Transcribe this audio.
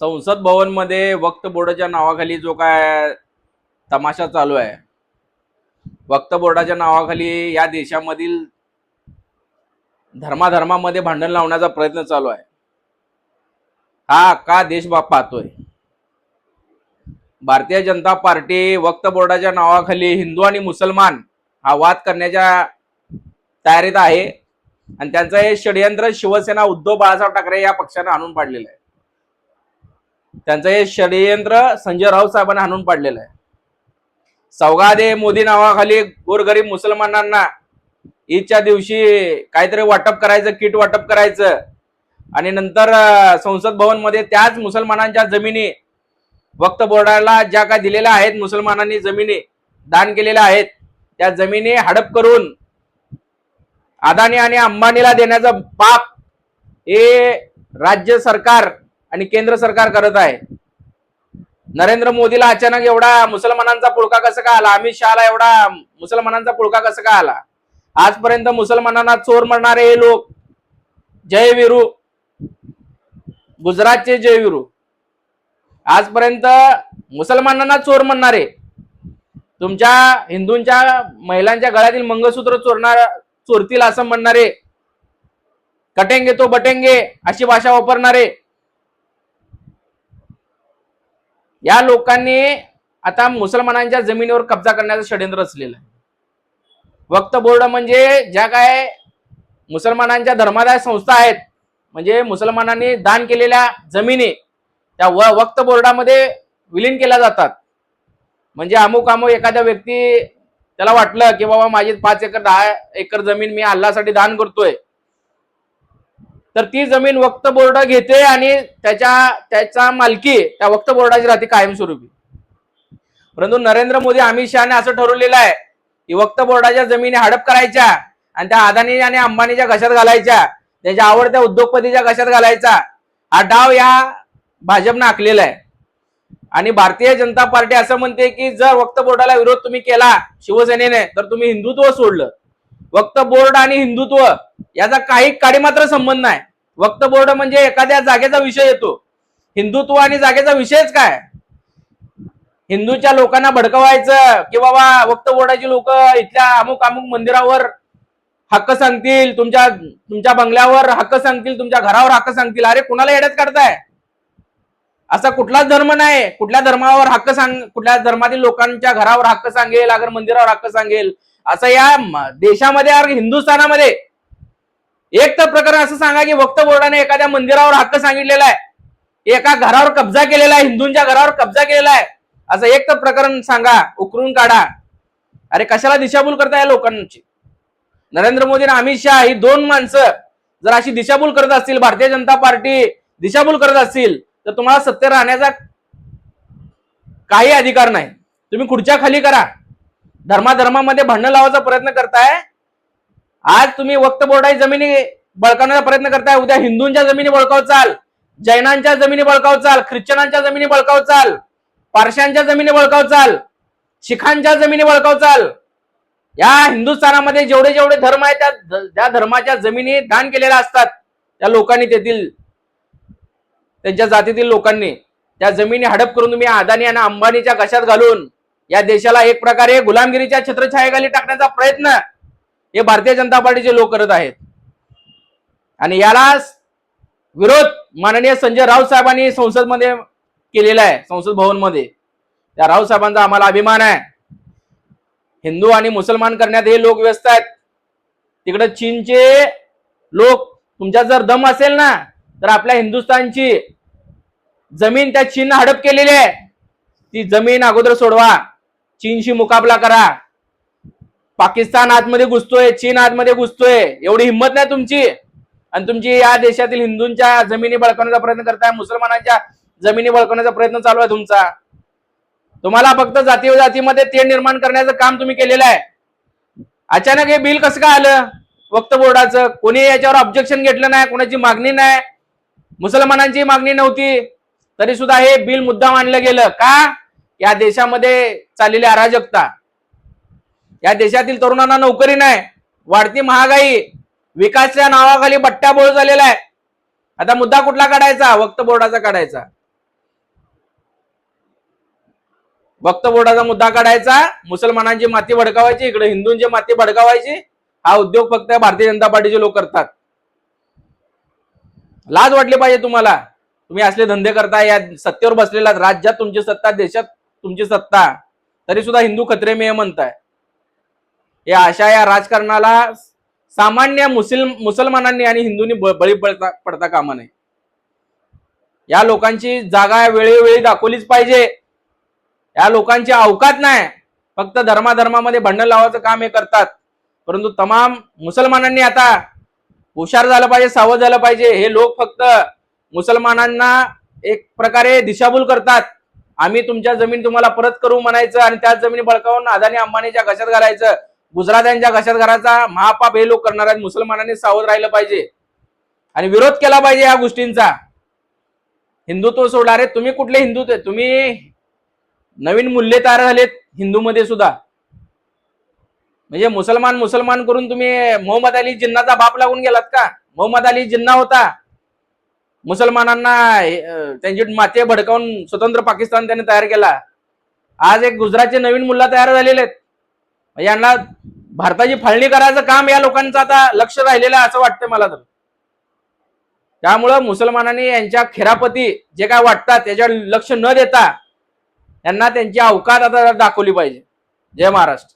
संसद भवनमध्ये बोर्डाच्या नावाखाली जो काय तमाशा चालू आहे वक्त बोर्डाच्या नावाखाली या देशामधील धर्माधर्मामध्ये भांडण लावण्याचा प्रयत्न चालू आहे. हा का देश बाप पाहतोय. भारतीय जनता पार्टी वक्त बोर्डाच्या नावाखाली हिंदू आणि मुसलमान हा वाद करण्याच्या तयारीत आहे. आणि त्यांचं हे षडयंत्र शिवसेना उद्धव बाळासाहेब ठाकरे या पक्षानं आणून पाडलेलं आहे. त्यांचं हे षडयंत्र संजय राऊत साहेबांना हाणून पाडलेलं आहे. सौगादे मोदी नावाखाली गोरगरीब मुसलमानांना ईदच्या दिवशी काहीतरी वाटप करायचं किट वाटप करायचं. आणि नंतर संसद भवनमध्ये त्याच मुसलमानांच्या जमिनी वक्त बोर्डाला ज्या काय दिलेल्या आहेत मुसलमानांनी जमिनी दान केलेल्या आहेत त्या जमिनी हडप करून अदानी आणि अंबानीला देण्याचं पाप हे राज्य सरकार आणि केंद्र सरकार करत आहे. नरेंद्र मोदीला अचानक एवढा मुसलमानांचा पुळका कसं का आला? अमित शहाला एवढा मुसलमानांचा पुळका कसं का आला? आजपर्यंत मुसलमानांना चोर म्हणणारे हे लोक जय विरू गुजरातचे जय विरू आजपर्यंत मुसलमानांना चोर म्हणणारे तुमच्या हिंदूंच्या महिलांच्या गळ्यातील मंगळसूत्र चोरणार चोरतील असं म्हणणारे कटेंगे तो बटेंगे अशी भाषा वापरणारे या लोकांनी आता मुसलमानांच्या जमिनीवर कब्जा करण्याचं षडयंत्र रचलेलं आहे. वक्त बोर्ड म्हणजे ज्या काय मुसलमानांच्या धर्मादाय संस्था आहेत म्हणजे मुसलमानांनी दान केलेल्या जमिनी त्या व वक्त बोर्डामध्ये विलीन केल्या जातात. म्हणजे अमुक अमुक एखाद्या व्यक्ती त्याला वाटलं की बाबा माझी पाच एकर दहा एकर जमीन मी अल्लासाठी दान करतोय. तर ती जमीन वक्त बोर्ड घेते आणि त्याच्या त्याचा मालकी त्या वक्त बोर्डाची राहते कायमस्वरूपी. परंतु नरेंद्र मोदी अमित शहाने असं ठरवलेलं आहे की वक्त बोर्डाच्या जमिनी हडप करायच्या आणि त्या अदानी आणि अंबानीच्या घशात घालायच्या त्याच्या आवडत्या उद्योगपतीच्या घशात घालायचा. हा डाव या भाजपनं आखलेला आहे. आणि भारतीय जनता पार्टी असं म्हणते की जर वक्त बोर्डाला विरोध तुम्ही केला शिवसेनेने तर तुम्ही हिंदुत्व सोडलं. वक्त बोर्ड आणि हिंदुत्व याचा काही काडी मात्र संबंध नाही. वक्त बोर्ड म्हणजे एखाद्या जागेचा विषय येतो. हिंदुत्व आणि जागेचा विषयच काय? हिंदूच्या लोकांना भडकवायचं की बाबा वक्त बोर्डाची लोक इथल्या अमुक अमुक मंदिरावर हक्क सांगतील तुमच्या तुमच्या बंगल्यावर हक्क सांगतील तुमच्या घरावर हक्क सांगतील. अरे कुणाला येड्यात काढताय? असा कुठलाच धर्म नाही. कुठल्या धर्मावर हक्क सांग कुठल्या धर्मातील लोकांच्या घरावर हक्क सांगेल अगर मंदिरावर हक्क सांगेल असं या देशामध्ये हिंदुस्थानामध्ये एक तर प्रकरण असं सांगा की वक्त बोर्डाने एखाद्या मंदिरावर हक्क सांगितलेला आहे. एका घरावर कब्जा केलेला आहे हिंदूंच्या घरावर कब्जा केलेला आहे. असं एक तर प्रकरण सांगा उकरून काढा. अरे कशाला दिशाभूल करताय या लोकांची? नरेंद्र मोदी आणि अमित शहा ही दोन माणसं जर अशी दिशाभूल करत असतील भारतीय जनता पार्टी दिशाभूल करत असतील तर तुम्हाला सत्य राहण्याचा काही अधिकार नाही. तुम्ही खुर्च्या खाली करा. धर्माधर्मामध्ये भांडण लावायचा प्रयत्न करताय? आज तुम्ही वक्त बोर्डाची जमिनी बळकावण्याचा प्रयत्न करताय. उद्या हिंदूंच्या जमिनी बळकाव चाल जैनांच्या जमिनी बळकाव चाल ख्रिश्चनांच्या जमिनी बळकाव चाल पारशांच्या जमिनी बळकाव चाल शिखांच्या जमिनी बळकाव चाल. या हिंदुस्थानामध्ये जेवढे जेवढे धर्म आहेत त्या त्या धर्माच्या जमिनी दान केलेल्या असतात. त्या लोकांनी तेथील त्यांच्या जातीतील लोकांनी त्या जमिनी हडप करून तुम्ही अदानी आणि अंबानीच्या कशात घालून या देशाला एक प्रकारे गुलामगिरीच्या छत्रछायेखाली टाकण्याचा प्रयत्न हे भारतीय जनता पार्टीचे लोक करत आहेत. आणि याला विरोध माननीय संजय राऊत साहेबांनी संसदमध्ये केलेला आहे संसद भवनमध्ये त्या राऊत साहेबांचा आम्हाला अभिमान आहे. हिंदू आणि मुसलमान करण्यात हे लोक व्यस्त आहेत. तिकडे चीनचे लोक तुमच्यात जर दम असेल ना तर आपल्या हिंदुस्थानची जमीन त्या चीननं हडप केलेली आहे. ती जमीन अगोदर सोडवा. चीनशी मुकाबला करा. पाकिस्तान आतमध्ये घुसतोय चीन आतमध्ये घुसतोय. एवढी हिंमत नाही तुमची. आणि तुमची या देशातील हिंदूंच्या जमिनी बळकवण्याचा प्रयत्न करताय मुसलमानांच्या जमिनी बळकवण्याचा प्रयत्न चालू आहे तुमचा. तुम्हाला फक्त जाती जातीमध्ये ते निर्माण करण्याचं काम तुम्ही केलेलं आहे. अचानक हे बिल कसं काय आलं? वक्त बोर्डाचं. कोणी याच्यावर ऑब्जेक्शन घेतलं नाही कोणाची मागणी नाही. मुसलमानांची मागणी नव्हती. तरी सुद्धा हे बिल मुद्दाम मांडलं गेलं. का? या देशामध्ये चाललेली अराजकता या देशातील तरुणांना नोकरी नाही वाढती महागाई विकासच्या नावाखाली बट्ट्याबोळ झालेला आहे. आता मुद्दा कुठला काढायचा? वक्त बोर्डाचा काढायचा. वक्त बोर्डाचा मुद्दा काढायचा मुसलमानांची माती भडकावायची इकडे हिंदूंची माती भडकावायची हा उद्योग फक्त भारतीय जनता पार्टीचे लोक करतात. लाज वाटली पाहिजे तुम्हाला. तुम्ही असले धंदे करता या सत्तेवर बसलेला राज्यात तुमची सत्ता देशात तुमची सत्ता तरी सुद्धा हिंदू खत्रे मेय म्हणताय. या अशा या राजकारणाला सामान्य मुस्लिम मुसलमानांनी आणि हिंदूंनी बळी पडता पडता कामा नये. या लोकांची जागा वेळोवेळी दाखवलीच पाहिजे. या लोकांची अवकात नाही. फक्त धर्माधर्मामध्ये भांडण लावायचं काम हे करतात. परंतु तमाम मुसलमानांनी आता हुशार झालं पाहिजे सावध झालं पाहिजे. हे लोक फक्त मुसलमानांना एक प्रकारे दिशाभूल करतात. आम्ही तुमच्या जमीन तुम्हाला परत करू म्हणायचं आणि त्याच जमिनी बळकावून अदानी अंबानीच्या घशात घालायचं. गुजरात्यांच्या घशात घालायचा. महापाप हे लोक करणार आहेत. मुसलमानांनी सावध राहिलं पाहिजे. आणि विरोध केला पाहिजे या गोष्टींचा. हिंदुत्व सोडला. रे तुम्ही कुठले हिंदू तुम्ही नवीन मूल्य तयार झालेत हिंदूमध्ये सुद्धा. म्हणजे मुसलमान मुसलमान करून तुम्ही मोहम्मद अली जिन्नाचा बाप लागून गेलात का? मोहम्मद अली जिन्ना होता. मुसलमानांना त्यांची माते भडकावून स्वतंत्र पाकिस्तान त्यांनी तयार केला. आज एक गुजरातचे नवीन मुल्ला तयार झालेले आहेत. यांना भारताची फाळणी करायचं काम या लोकांचं आता लक्ष राहिलेलं असं वाटतं मला तर. त्यामुळं मुसलमानांनी यांच्या खेरापती जे काय वाटतात त्याच्यावर लक्ष न देता त्यांना त्यांची अवकात आता दाखवली पाहिजे. जय महाराष्ट्र.